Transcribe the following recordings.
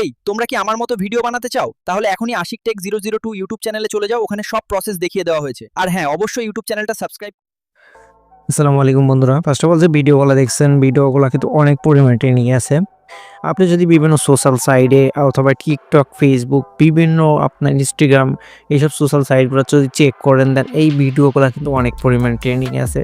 এই, তোমরা কি আমার মতো ভিডিও বানাতে চাও? তাহলে এখনই Ashik tech zero zero two YouTube চ্যানেলে চলে যাও, ওখানে সব প্রসেস দেখিয়ে দেওয়া হয়েছে। আর হ্যাঁ অবশ্যই ইউটিউব চ্যানেলটা সাবস্ক্রাইব আসসালামু আলাইকুম বন্ধুরা। ফার্স্ট অফ অল যে ভিডিওগুলো দেখছেন ভিডিওগুলো কিন্তু অনেক পরিমাণে ট্রেনিং আছে। আপনি যদি বিভিন্ন সোশ্যাল সাইডে অথবা টিকটক ফেসবুক বিভিন্ন আপনার ইনস্টাগ্রাম এইসব সোশ্যাল সাইটগুলো যদি চেক করেন দেন এই ভিডিওগুলো কিন্তু অনেক পরিমাণ ট্রেনিং আছে।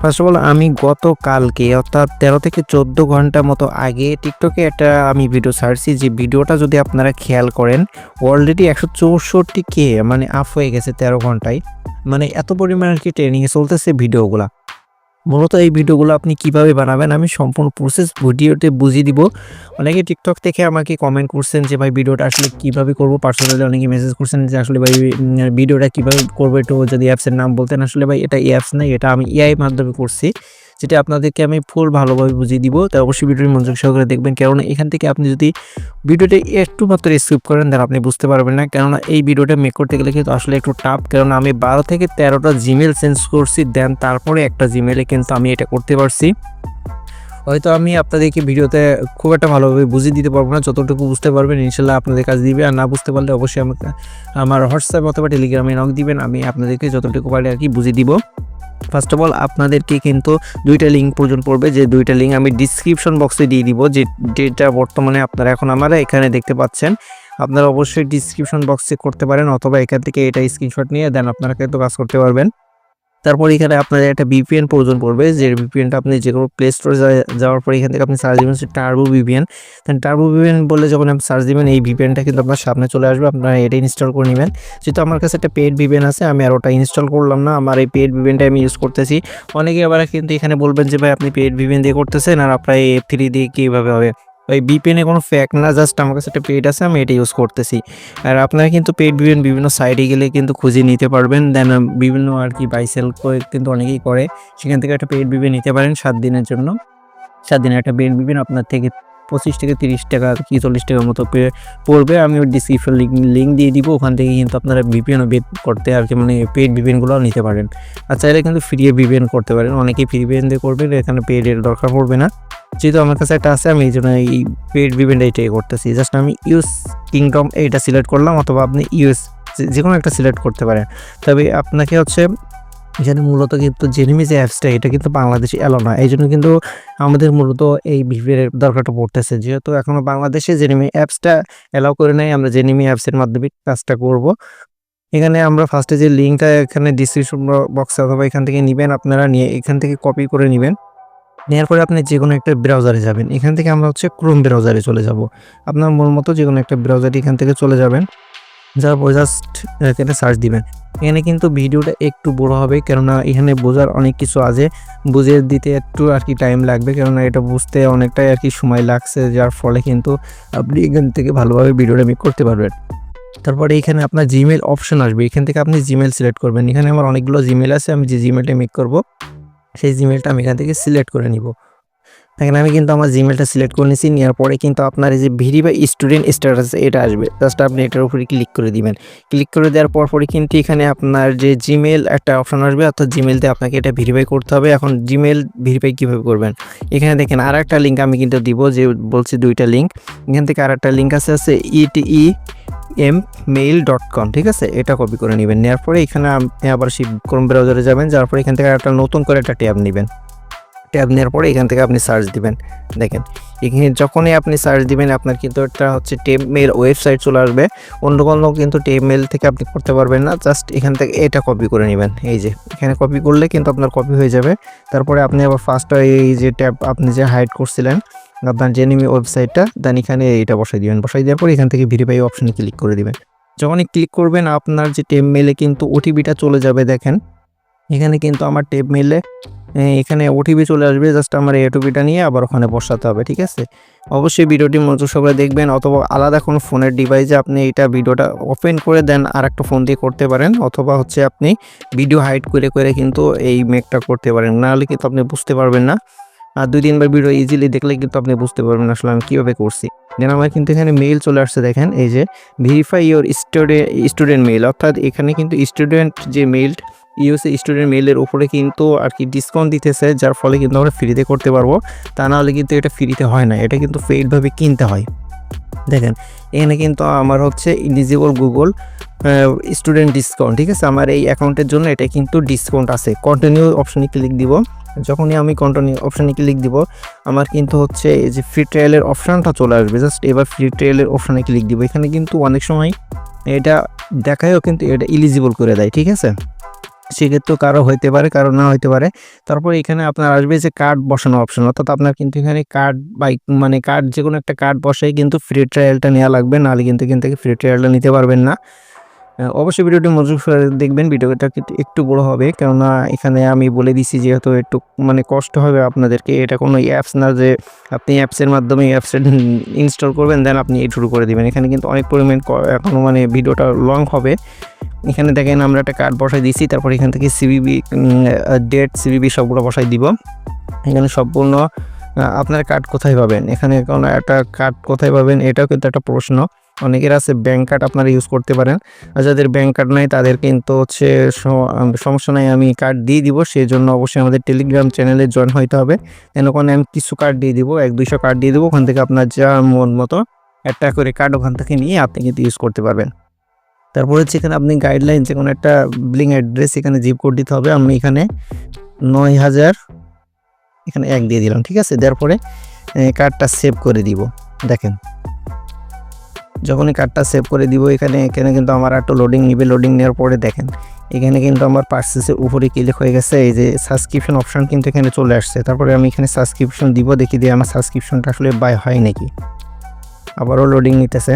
ফার্স্ট অফ অল আমি গতকালকে অর্থাৎ তেরো থেকে চোদ্দ ঘণ্টা মতো আগে টিকটকে একটা আমি ভিডিও ছাড়ছি, যে ভিডিওটা যদি আপনারা খেয়াল করেন অলরেডি একশো চৌষট্টি কে মানে আপ হয়ে গেছে তেরো ঘন্টায়। মানে এত পরিমাণ আর কি ট্রেনিংয়ে চলতেছে ভিডিওগুলা মূলত এই ভিডিওগুলো আপনি কীভাবে বানাবেন, আমি সম্পূর্ণ প্রসেস ভিডিওতে বুঝিয়ে দিব। অনেকে টিকটক থেকে আমাকে কমেন্ট করছেন যে, ভাই, ভিডিওটা আসলে কীভাবে করব? পার্সোনালি অনেকে মেসেজ করছেন যে, আসলে ভাই ভিডিওটা কীভাবে করব? একটু যদি অ্যাপসের নাম বলতেন, আসলে ভাই, এটা অ্যাপস নাই, এটা আমি এআই মাধ্যমে করছি। যেটা আপনাদেরকে আমি ফুল ভালোভাবে বুঝিয়ে দিব। তাই অবশ্যই ভিডিওটি মনোযোগ সহকারে দেখবেন। কেননা এখান থেকে আপনি যদি ভিডিওটা একটু মাত্র স্কিপ করেন, তাহলে আপনি বুঝতে পারবেন না। কেননা এই ভিডিওটা মেক করতে গেলে কিন্তু আসলে একটু টাফ কেননা আমি বারো থেকে তেরোটা জিমেল চেঞ্জ করছি দেন তারপরে একটা জিমেলে কিন্তু আমি এটা করতে পারছি। হয়তো আমি আপনাদেরকে ভিডিওতে খুব একটা ভালোভাবে বুঝিয়ে দিতে পারব না। যতটুকু বুঝতে পারবেন, ইনশাল্লাহ আপনাদের কাছে দিবে। আর না বুঝতে পারলে অবশ্যই আমাকে, আমার হোয়াটসঅ্যাপ অথবা টেলিগ্রামে নক দিবেন। আমি আপনাদেরকে যতটুকু পারি আর কি বুঝিয়ে দিব। ফার্স্ট অফ অল আপনাদেরকে কিন্তু দুইটা লিঙ্ক প্রয়োজন পড়বে। যে দুইটা লিঙ্ক আমি ডিসক্রিপশন বক্সে দিয়ে দিব। যে যেটা বর্তমানে আপনারা এখন আমরা এখানে দেখতে পাচ্ছেন। আপনারা অবশ্যই ডিসক্রিপশন বক্সে করতে পারেন, অথবা এখান থেকে এটা স্ক্রিনশট নিয়ে দেন আপনারা কিন্তু কাজ করতে পারবেন। তারপর এখানে আপনাদের একটা বিপিএন প্রয়োজন পড়বে, যে বিপিএনটা আপনি যে কোনো প্লে স্টোরে যাওয়ার পর এখান থেকে আপনি সার্চ দিবেন টার্বো বিপিএন দেন টার্বো বিপিএন বলে যখন আপনি সার্চ দিবেন, এই ভিপিএনটা কিন্তু আপনার সামনে চলে আসবে, আপনারা এটা ইনস্টল করে নেবেন। যেহেতু আমার কাছে একটা পেড ভিপিএন আছে, আমি আর ওটা ইনস্টল করলাম না, আমার এই পেড ভিপিএনটা আমি ইউজ করতেছি। অনেকে আবার কিন্তু এখানে বলবেন যে, ভাই, আপনি পেড ভিপিএন দিয়ে করতেছেন, আর আপনার এই এফ থ্রি দিয়ে কীভাবে হবে? ওই বিপিএনে কোনো ফ্যাক না জাস্ট আমার কাছে একটা পেড আছে, আমি এটা ইউজ করতেছি। আর আপনারা কিন্তু পেড বিপিএন বিভিন্ন সাইডে গেলে কিন্তু খুঁজে নিতে পারবেন। দেন বিভিন্ন আর কি বাইসেল কিন্তু অনেকেই করে। সেখান থেকে একটা পেড বিপিএন নিতে পারেন সাত দিনের জন্য। সাত দিনের একটা পেড বিপিএন আপনার থেকে পঁচিশ থেকে তিরিশ টাকা কি চল্লিশ টাকার মতো পড়বে। আমি ডিসক্রিপশন লিঙ্ক দিয়ে দিব, ওখান থেকে কিন্তু আপনারা ভিপিএনও বেদ করতে আর কি মানে পেড ভিপিএনগুলোও নিতে পারেন। আর চাইলে কিন্তু ফ্রি ভিপিএন করতে পারেন। অনেকেই ফ্রি ভিপিএন দিয়ে করবেন, এখানে পেডের দরকার পড়বে না। যেহেতু আমার কাছে একটা আছে, আমি এই জন্য এই পেড ভিপিএনটা এটাই করতেছি। জাস্ট আমি ইউএস কিংডম এইটা সিলেক্ট করলাম, অথবা আপনি ইউএস যে কোনো একটা সিলেক্ট করতে পারেন। তবে আপনাকে হচ্ছে এখানে মূলত কিন্তু জেনিমি যে অ্যাপসটা এটা কিন্তু বাংলাদেশে এলো না এই জন্য কিন্তু আমাদের মূলত এই ভিপিএর দরকারটা পড়তেছে। যেহেতু এখনও বাংলাদেশে জেনিমি অ্যাপসটা অ্যালাউ করে নাই, আমরা জেনিমি অ্যাপসের মাধ্যমে কাজটা করব। এখানে আমরা ফার্স্টে যে লিঙ্কটা এখানে ডিসক্রিপশন বক্সে অথবা এখান থেকে নেবেন, আপনারা নিয়ে এখান থেকে কপি করে নেবেন। নেওয়ার পরে আপনি যে কোনো একটা ব্রাউজারে যাবেন। এখান থেকে আমরা হচ্ছে ক্রোম ব্রাউজারে চলে যাব। আপনার মন মতো যে কোনো একটা ব্রাউজারে এখান থেকে চলে যাবেন। যাওয়ার পর জাস্ট এখানে সার্চ দিবেন। এখানে কিন্তু ভিডিওটা একটু বড় হবে, কেননা এখানে বোঝার অনেক কিছু আছে। বুঝে দিতে একটু আর কি টাইম লাগবে, কেননা এটা বুঝতে অনেকটাই আর কি সময় লাগছে, যার ফলে কিন্তু আপনি এখান থেকে ভালোভাবে ভিডিওটা মেক করতে পারবেন। তারপরে এখানে আপনার জিমেল অপশন আসবে। এখান থেকে আপনি জিমেল সিলেক্ট করবেন। এখানে আমার অনেকগুলো জিমেল আছে, আমি যে জিমেলটা মেক করব, সেই জিমেলটা আমি এখান থেকে সিলেক্ট করে নিব। এখানে আমি কিন্তু আমার জিমেলটা সিলেক্ট করে নিয়েছি, নেওয়ার পরে কিন্তু আপনার এই যে ভেরিফাই স্টুডেন্ট স্ট্যাটাস এটা আসবে। জাস্ট আপনি এটার উপরে ক্লিক করে দিবেন। ক্লিক করে দেওয়ার পর পরে কিন্তু এখানে আপনার যে জিমেল একটা অপশান আসবে, অর্থাৎ জিমেলতে আপনাকে এটা ভেরিফাই করতে হবে। এখন জিমেল ভেরিফাই কীভাবে করবেন? এখানে দেখেন আর একটা লিঙ্ক আমি কিন্তু দিব, যে বলছি দুইটা লিঙ্ক এখান থেকে আর একটা লিঙ্ক আছে আছে ETE M mail dot com ঠিক আছে? এটা কপি করে নেবেন। নেওয়ার পরে এখানে আপনি আবার সেই ক্রোম ব্রাউজারে যাবেন, যাওয়ার পরে এখান থেকে একটা নতুন করে একটা ট্যাব নেবেন। ট্যাব নেওয়ার পরে এখান থেকে আপনি সার্চ দিবেন। দেখেন, এখানে যখনই আপনি সার্চ দিবেন, আপনার কিন্তু একটা হচ্ছে টেপ মেল ওয়েবসাইট চলে আসবে। অন্য কোনো কিন্তু টেপ মেল থেকে আপনি করতে পারবেন না জাস্ট এখান থেকে এটা কপি করে নেবেন। এই যে, এখানে কপি করলে কিন্তু আপনার কপি হয়ে যাবে। তারপরে আপনি আবার ফার্স্ট এই যে ট্যাব আপনি যে হাইড করছিলেন, আপনার জেনিমি ওয়েবসাইটটা দেন এখানে এটা বসাই দিবেন। বসাই দেওয়ার পর এখান থেকে ভেরিফাই অপশনে ক্লিক করে দিবেন। যখনই ক্লিক করবেন, আপনার যে টেপ মেলে কিন্তু ওটিপিটা চলে যাবে, দেখেন। এখানে কিন্তু আমার টেপ মেলে এখানে ওটিপি চলে আসবে জাস্ট আমার এই ওটিপিটা নিয়ে আবার ওখানে বসাতে হবে, ঠিক আছে? অবশ্যই ভিডিওটি মনোযোগ সবাই দেখবেন, অথবা আলাদা কোনো ফোনের ডিভাইসে আপনি এটা ভিডিওটা ওপেন করে দেন আর একটা ফোন দিয়ে করতে পারেন, অথবা হচ্ছে আপনি ভিডিও হাইড করে করে কিন্তু এই মেকটা করতে পারেন। নাহলে কিন্তু আপনি বুঝতে পারবেন না। আর দুই, তিনবার ভিডিও ইজিলি দেখলে কিন্তু আপনি বুঝতে পারবেন আসলে আমি কীভাবে করছি। দেন আমার কিন্তু এখানে মেইল চলে আসছে, দেখেন, এই যে verify your student student mail অর্থাৎ এখানে কিন্তু স্টুডেন্ট যে মেইল ইউএসএ স্টুডেন্ট মেলের উপরে কিন্তু আর কি ডিসকাউন্ট দিতেছে, যার ফলে কিন্তু আমরা ফ্রিতে করতে পারব। তা নাহলে কিন্তু এটা ফ্রিতে হয় না, এটা কিন্তু পেইডভাবে কিনতে হয়। দেখেন, এখানে কিন্তু আমার হচ্ছে ইলিজিবল গুগল স্টুডেন্ট ডিসকাউন্ট ঠিক আছে? আমার এই অ্যাকাউন্টের জন্য এটা কিন্তু ডিসকাউন্ট আছে। কন্টিনিউ অপশনে ক্লিক দিব। যখনই আমি কন্টিনিউ অপশনে ক্লিক দিব, আমার কিন্তু হচ্ছে এই যে ফ্রি ট্রায়ালের অপশানটা চলে আসবে। জাস্ট এবার ফ্রি ট্রায়ালের অপশানে ক্লিক দিব। এখানে কিন্তু অনেক সময় এটা দেখায়ও কিন্তু এটা ইলিজিবল করে দেয়, ঠিক আছে? সেক্ষেত্রেও কারও হইতে পারে, কারও না হইতে পারে। তারপর এখানে আপনার আসবে যে কার্ড বসানো অপশন অর্থাৎ আপনার কিন্তু এখানে কার্ড বাই মানে কার্ড যে কোনো একটা কার্ড বসাই কিন্তু ফ্রি ট্রায়ালটা নেওয়া লাগবে, নাহলে কিন্তু এখান থেকে ফ্রি ট্রায়ালটা নিতে পারবেন না। অবশ্যই ভিডিওটি সহকারে দেখবেন, ভিডিওটা একটু বড় হবে, কেননা এখানে আমি বলে দিছি যেহেতু একটু মানে কষ্ট হবে আপনাদেরকে, এটা কোনো অ্যাপস না যে আপনি অ্যাপসের মাধ্যমে অ্যাপসের ইনস্টল করবেন দেন আপনি এই শুরু করে দিবেন। এখানে কিন্তু অনেক পরিমাণ ক- এখনও মানে ভিডিওটা লং হবে। এখানে দেখেন আমরা একটা কার্ড বসাই দিয়েছি, তারপর এখান থেকে সিবিবি ডেট সিবিবি সবগুলো বসাই দিব। এখানে সম্পূর্ণ আপনার কার্ড কোথায় পাবেন? এখানে কোনো একটা কার্ড কোথায় পাবেন? এটাও কিন্তু একটা প্রশ্ন। অনেকের আছে ব্যাংক কার্ড আপনারা ইউজ করতে পারেন। আর যাদের ব্যাংক কার্ড নাই, তাদের কিন্তু হচ্ছে সমস্যা নাই, আমি কার্ড দিয়ে দিব। সেই জন্য অবশ্যই আমাদের টেলিগ্রাম চ্যানেলে জয়েন হইতে হবে। কেন ওখানে আমি কিছু কার্ড দিয়ে দিব, এক, দুইশো কার্ড দিয়ে দিব। ওখান থেকে আপনার যা মন মতো একটা করে কার্ড ওখান থেকে নিয়ে আপনি কিন্তু ইউজ করতে পারবেন। তারপরে হচ্ছে এখানে আপনি গাইডলাইন যে কোনো একটা বিলিং অ্যাড্রেস এখানে জিপ কোড দিতে হবে। আমি এখানে নয় হাজার এখানে এক দিয়ে দিলাম, ঠিক আছে? দেওয়ার পরে কার্ডটা সেভ করে দিব। দেখেন। যখনই কার্ডটা সেভ করে দিব, এখানে এখানে কিন্তু আমার একটু লোডিং নিবে। লোডিং নেওয়ার পরে দেখেন, এখানে কিন্তু আমার পার্সেসের উপরে ক্লিক হয়ে গেছে। এই যে সাবস্ক্রিপশন অপশান কিন্তু এখানে চলে আসছে। তারপরে আমি এখানে সাবস্ক্রিপশন দিব, দেখি দিয়ে আমার সাবস্ক্রিপশনটা আসলে বাই হয় নাকি। আবারও লোডিং নিতেছে।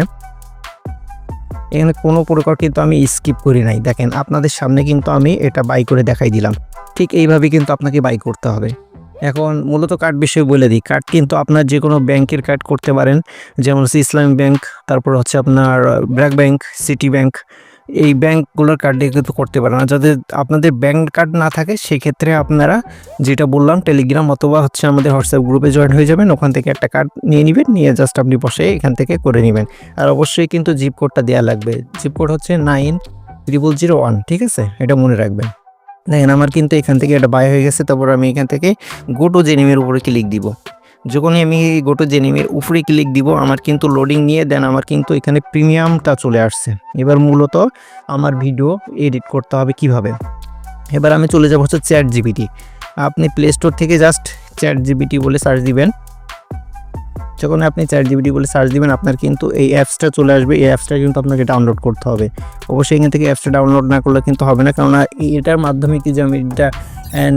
এখানে কোনো প্রকার কিন্তু আমি স্কিপ করি নাই। দেখেন, আপনাদের সামনে কিন্তু আমি এটা বাই করে দেখাই দিলাম। ঠিক এইভাবে কিন্তু আপনাকে বাই করতে হবে। এখন মূলত কার্ড বিষয়ে বলে দিই কার্ড কিন্তু আপনার যে কোনো ব্যাংকের কার্ড করতে পারেন। যেমন হচ্ছে ইসলামী ব্যাংক, তারপর হচ্ছে আপনার ব্র্যাক ব্যাংক সিটি ব্যাংক এই ব্যাংকগুলোর কার্ড কিন্তু করতে পারেন না। যাদের, আপনাদের ব্যাংক কার্ড না থাকে, সেক্ষেত্রে আপনারা যেটা বললাম টেলিগ্রাম অথবা হচ্ছে আমাদের হোয়াটসঅ্যাপ গ্রুপে জয়েন হয়ে যাবেন। ওখান থেকে একটা কার্ড নিয়ে নেবেন, নিয়ে জাস্ট আপনি বসে এখান থেকে করে নেবেন। আর অবশ্যই কিন্তু জিপ কোডটা দেওয়া লাগবে। জিপ কোড হচ্ছে নাইন ট্রিপল জিরো ওয়ান ঠিক আছে? এটা মনে রাখবেন। দেখেন, আমার কিন্তু এখান থেকে এটা বাই হয়ে গেছে, তারপর আমি এখান থেকে গোটো জেনিমের উপরে ক্লিক দিব। যখনই আমি গোটো জেনিমের উপরে ক্লিক দিব, আমার কিন্তু লোডিং নিয়ে দেন আমার কিন্তু এখানে প্রিমিয়ামটা চলে আসছে। এবার মূলত আমার ভিডিও এডিট করতে হবে কীভাবে? এবার আমি চলে যাব হচ্ছে চ্যাট জিবিটি আপনি প্লে স্টোর থেকে জাস্ট চ্যাট জিবিটি বলে সার্চ দিবেন। যখন আপনি চ্যাট জিবিটি বলে সার্চ দিবেন, আপনার কিন্তু এই অ্যাপসটা চলে আসবে। এই অ্যাপসটা কিন্তু আপনাকে ডাউনলোড করতে হবে। অবশ্যই এখান থেকে অ্যাপসটা ডাউনলোড না করলে কিন্তু হবে না। কেননা এটার মাধ্যমে কি যে আমি এটা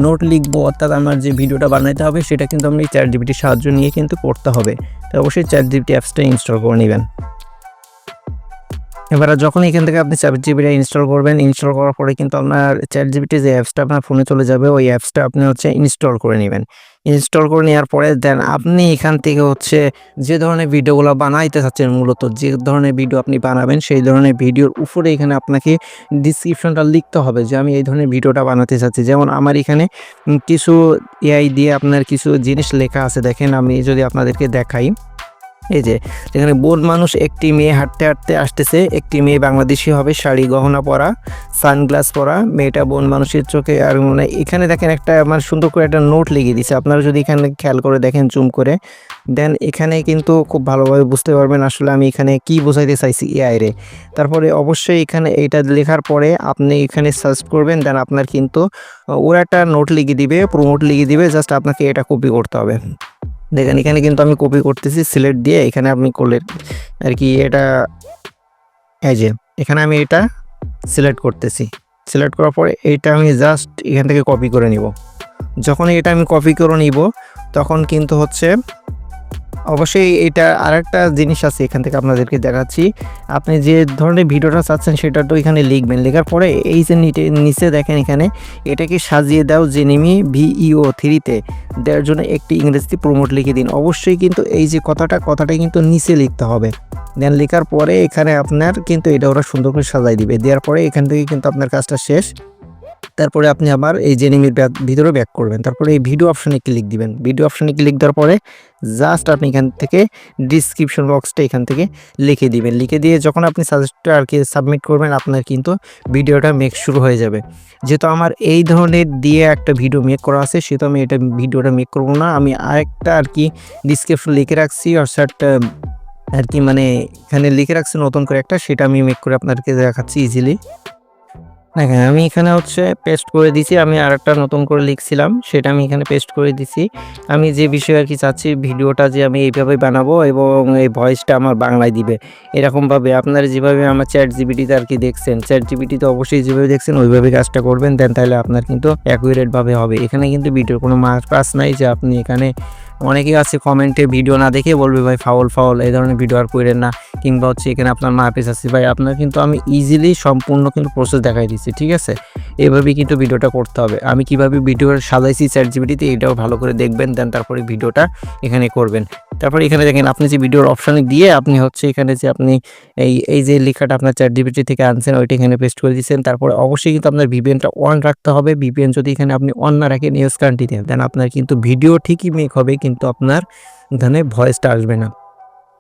নোট লিখব অর্থাৎ আমার যে ভিডিওটা বানাতে হবে, সেটা কিন্তু আপনি চ্যাট জিবিটির সাহায্য নিয়ে কিন্তু করতে হবে। তো অবশ্যই চ্যাট জিবিটি অ্যাপসটা ইনস্টল করে নেবেন। এবার যখন এখান থেকে আপনি চ্যাট জিবিটা ইনস্টল করবেন ইনস্টল করার পরে কিন্তু আপনার চ্যাট জিবিটি যে অ্যাপসটা আপনার ফোনে চলে যাবে, ওই অ্যাপসটা আপনি হচ্ছে ইনস্টল করে নেবেন। ইনস্টল করে নেওয়ার পরে দেন আপনি এখান থেকে হচ্ছে যে ধরনের ভিডিওগুলো বানাইতে চাচ্ছেন, মূলত যে ধরনের ভিডিও আপনি বানাবেন, সেই ধরনের ভিডিওর উপরে এখানে আপনাকে ডিসক্রিপশনটা লিখতে হবে যে আমি এই ধরনের ভিডিওটা বানাতে চাচ্ছি। যেমন আমার এখানে কিছু এআই দিয়ে আপনার কিছু জিনিস লেখা আছে, দেখেন আমি যদি আপনাদেরকে দেখাই। এই যে এখানে বোন মানুষ একটি মেয়ে হাঁটতে হাঁটতে আসতেছে, একটি মেয়ে বাংলাদেশি হবে, শাড়ি, গহনা পরা, সানগ্লাস পরা, মেয়েটা বোন মানুষের চোখে আর মানে এখানে দেখেন একটা আমার সুন্দর করে একটা নোট লিখে দিছে আপনারা যদি এখানে খেয়াল করে দেখেন, জুম করে, দেন এখানে কিন্তু খুব ভালোভাবে বুঝতে পারবেন আসলে আমি এখানে কি বোঝাইতে চাইছি এআই রে। তারপরে অবশ্যই এখানে এইটা লেখার পরে আপনি এখানে সার্চ করবেন, দেন আপনার কিন্তু ওরা একটা নোট লিখে দিবে প্রোমোট লিখে দিবে, জাস্ট আপনাকে এটা কপি করতে হবে। দেখেন এখানে কিন্তু আমি কপি করতেছি সিলেক্ট দিয়ে এখানে আপনি করলেন। আর কি এটা এই যে এখানে আমি এটা সিলেক্ট করতেছি। সিলেক্ট করার পরে এটা আমি জাস্ট এখান থেকে কপি করে নিব। যখন এটা আমি কপি করে নিব তখন কিন্তু হচ্ছে অবশ্যই এটা আরেকটা জিনিস আছে এখান থেকে আপনাদেরকে দেখাচ্ছি। আপনি যে ধরনের ভিডিওটা চাচ্ছেন সেটা তো এখানে লিখবেন। লেখার পরে এই যে নিচে দেখেন এখানে, এটাকে সাজিয়ে দাও জেনিমি ভিইও থ্রিতে দেওয়ার জন্য একটি ইংরেজিতে প্রমোট লিখে দিন। অবশ্যই কিন্তু এই যে কথাটা কথাটা কিন্তু নিচে লিখতে হবে। দেন লেখার পরে এখানে আপনার কিন্তু এটা ওরা সুন্দর করে সাজাই দিবে। দেওয়ার পরে এখান থেকে কিন্তু আপনার কাজটা শেষ। তারপরে আপনি আবার এই জেনিমির ভিতরে ব্যাক করবেন। তারপরে এই ভিডিও অপশনে ক্লিক দিবেন। ভিডিও অপশনে ক্লিক দেওয়ার পরে জাস্ট আপনি এখান থেকে ডিসক্রিপশন বক্সটা এখান থেকে লিখে দিবেন। লিখে দিয়ে যখন আপনি সাজেস্টটা আর কি সাবমিট করবেন, আপনার কিন্তু ভিডিওটা মেক শুরু হয়ে যাবে। যেহেতু আমার এই ধরনের দিয়ে একটা ভিডিও মেক করা আছে, সেহেতু আমি এটা ভিডিওটা মেক করব না। আমি আরেকটা আর কি ডিসক্রিপশন লিখে রাখছি, অর্থাৎ আর কি মানে এখানে লিখে রাখছি নতুন করে একটা, সেটা আমি মেক করে আপনাদেরকে দেখাচ্ছি ইজিলি দেখেন, আমি এখানে হচ্ছে পেস্ট করে দিছি, আমি আর একটা নতুন করে লিখছিলাম, সেটা আমি এখানে পেস্ট করে দিছি। আমি যে বিষয়ে আর কি চাচ্ছি, ভিডিওটা যে আমি এইভাবে বানাবো এবং এই ভয়েসটা আমার বাংলায় দিবে। এরকমভাবে আপনারা যেভাবে আমার চ্যাট জিবিটিতে আর কি দেখছেন চ্যাট জিবিটিতে অবশ্যই যেভাবে দেখছেন, ওইভাবে কাজটা করবেন, দেন তাহলে আপনার কিন্তু অ্যাকুরেটভাবে হবে। এখানে কিন্তু ভিডিওর কোনো মার্ক পাস নাই যে আপনি এখানে অনেকেই আছে কমেন্টে ভিডিও না দেখে বলবে, ভাই ফাউল ফাউল এই ধরনের ভিডিও আর করেন না। কিংবা হচ্ছে এখানে আপনার মা মার্কেস আছে, ভাই আপনার কিন্তু আমি ইজিলি সম্পূর্ণ কিন্তু প্রসেস দেখাই দিচ্ছি ঠিক আছে? এভাবেই কিন্তু ভিডিওটা করতে হবে। আমি কীভাবে ভিডিও সাজাইছি চ্যাট জিবিটিতে এটাও ভালো করে দেখবেন, দেন তারপরে ভিডিওটা এখানে করবেন। তারপরে এখানে দেখেন, আপনি যে ভিডিওর অপশানে দিয়ে আপনি হচ্ছে এখানে যে আপনি এই এই যে লেখাটা আপনার চ্যাট জিবিটি থেকে আনছেন, ওইটা এখানে পেস্ট করে দিচ্ছেন। তারপরে অবশ্যই কিন্তু আপনার ভিপিএনটা অন রাখতে হবে। ভিপিএন যদি এখানে আপনি অন না রাখেন ইউজ কান্ট্রিতে দেন আপনার কিন্তু ভিডিও ঠিকই মেক হবে কিন্তু আপনার এখানে ভয়েসটা আসবে না।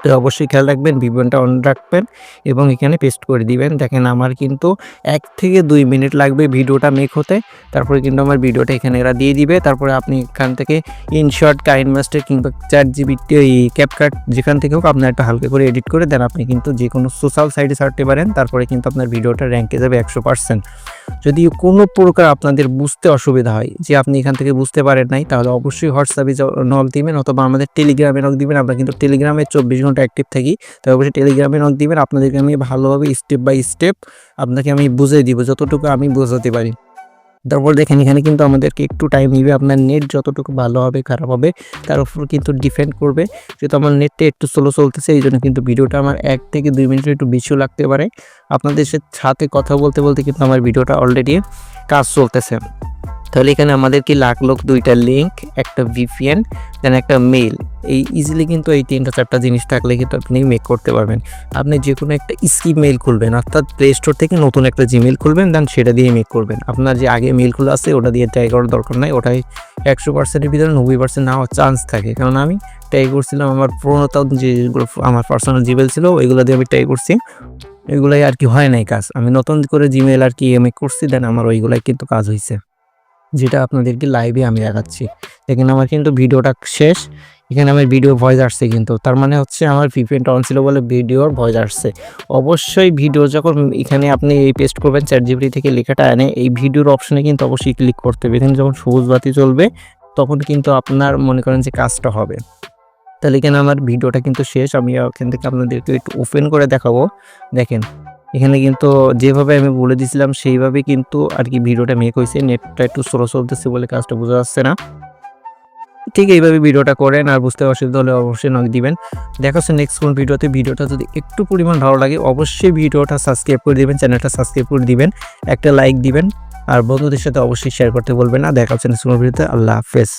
তো অবশ্যই খেয়াল রাখবেন ভিপিএনটা অন রাখবেন এবং এখানে পেস্ট করে দিবেন। দেখেন আমার কিন্তু এক থেকে দুই মিনিট লাগবে ভিডিওটা মেক হতে। তারপরে কিন্তু আমার ভিডিওটা এখানে এরা দিয়ে দিবে। তারপরে আপনি এখান থেকে ইনশর্ট কাইন মাস্টার কিংবা চার জিবি ক্যাপকাট যেখান থেকে হোক আপনার একটা হালকা করে এডিট করে দেন। আপনি কিন্তু যে কোনো সোশ্যাল সাইটে ছাড়তে পারেন। তারপরে কিন্তু আপনার ভিডিওটা র্যাঙ্কে যাবে একশো পার্সেন্ট যদি কোনো প্রকার আপনাদের বুঝতে অসুবিধা হয় যে আপনি এখান থেকে বুঝতে পারেন নাই, তাহলে অবশ্যই হোয়াটসঅ্যাপে নক দিবেন অথবা আমাদের টেলিগ্রামে নক দিবেন। আমরা কিন্তু টেলিগ্রামে চব্বিশ ঘণ্টা অ্যাক্টিভ থাকি, তো অবশ্যই টেলিগ্রামে নক দিবেন, আপনাদেরকে আমি ভালোভাবে স্টেপ বাই স্টেপ আপনাকে আমি বুঝিয়ে দিব, যতটুকু আমি বোঝাতে পারি। তারপর দেখেন, এখানে কিন্তু আমাদেরকে একটু টাইম নিবে, আপনার নেট যতটুকু ভালো হবে, খারাপ হবে, তার উপর কিন্তু ডিপেন্ড করবে। যেহেতু আমার নেটটা একটু স্লো চলতেছে এই জন্য কিন্তু ভিডিওটা আমার এক থেকে দুই মিনিটের একটু বেশিও লাগতে পারে। আপনাদের সাথে কথা বলতে বলতে কিন্তু আমার ভিডিওটা অলরেডি কাজ চলতেছে। তাহলে এখানে আমাদের কি লাখ লোক দুইটা লিঙ্ক একটা ভিপিএন দেন একটা মেল এই ইজিলি কিন্তু এই তিনটা চারটা জিনিস থাকলে কিন্তু আপনি মেক করতে পারবেন। আপনি যে কোনো একটা স্কিপ মেল খুলবেন, অর্থাৎ প্লে স্টোর থেকে নতুন একটা জিমেল খুলবেন দেন সেটা দিয়ে মেক করবেন। আপনার যে আগে মেলগুলো আছে, ওটা দিয়ে ট্রাই করার দরকার নাই, ওটাই একশো পার্সেন্টের ভিতরে নব্বই পার্সেন্ট নেওয়ার চান্স থাকে। কারণ আমি ট্রাই করছিলাম আমার পুরোনো যেগুলো আমার পার্সোনাল জিমেল ছিল, ওইগুলো দিয়ে আমি ট্রাই করছি। এগুলাই আর কি হয় নাই কাজ। আমি নতুন করে জিমেল আর কি এম করছি দেন আমার ওইগুলাই কিন্তু কাজ হয়েছে যেটা আপনাদেরকে লাইভে আমি দেখাচ্ছি। দেখেন আমার কিন্তু ভিডিওটা শেষ। এখানে আমার ভিডিও ভয়েস আসছে কিন্তু। তার মানে হচ্ছে আমার ভিপিএনটা অন ছিল বলে ভিডিওর ভয়েস আসছে। অবশ্যই ভিডিও যখন এখানে আপনি এই পেস্ট করবেন চ্যাট জিবিটি থেকে লেখাটা এনে এই ভিডিওর অপশনে কিন্তু অবশ্যই ক্লিক করতে হবে। এখানে যখন সবুজ বাতি চলবে তখন কিন্তু আপনার মনে করেন যে কাজটা হবে। তাহলে এখানে আমার ভিডিওটা কিন্তু শেষ। আমি এখান থেকে আপনাদেরকে একটু ওপেন করে দেখাবো। দেখেন এখানে কিন্তু যেভাবে আমি বলে দিয়েছিলাম সেইভাবে কিন্তু আর কি ভিডিওটা মেক হয়েছে। নেটটা একটু স্লো চলতেছে বলে কাজটা বোঝা যাচ্ছে না। ঠিক এইভাবে ভিডিওটা করেন আর বুঝতে অসুবিধা হলে অবশ্যই নক দিবেন। দেখা হচ্ছে নেক্সট কোন ভিডিওতে। ভিডিওটা যদি একটু পরিমাণ ভালো লাগে, অবশ্যই ভিডিওটা সাবস্ক্রাইব করে দিবেন চ্যানেলটা সাবস্ক্রাইব করে দিবেন, একটা লাইক দিবেন, আর বন্ধুদের সাথে অবশ্যই শেয়ার করতে বলবেন না। দেখা হচ্ছে নেক্সট কোন ভিডিওতে। আল্লাহ হাফেজ।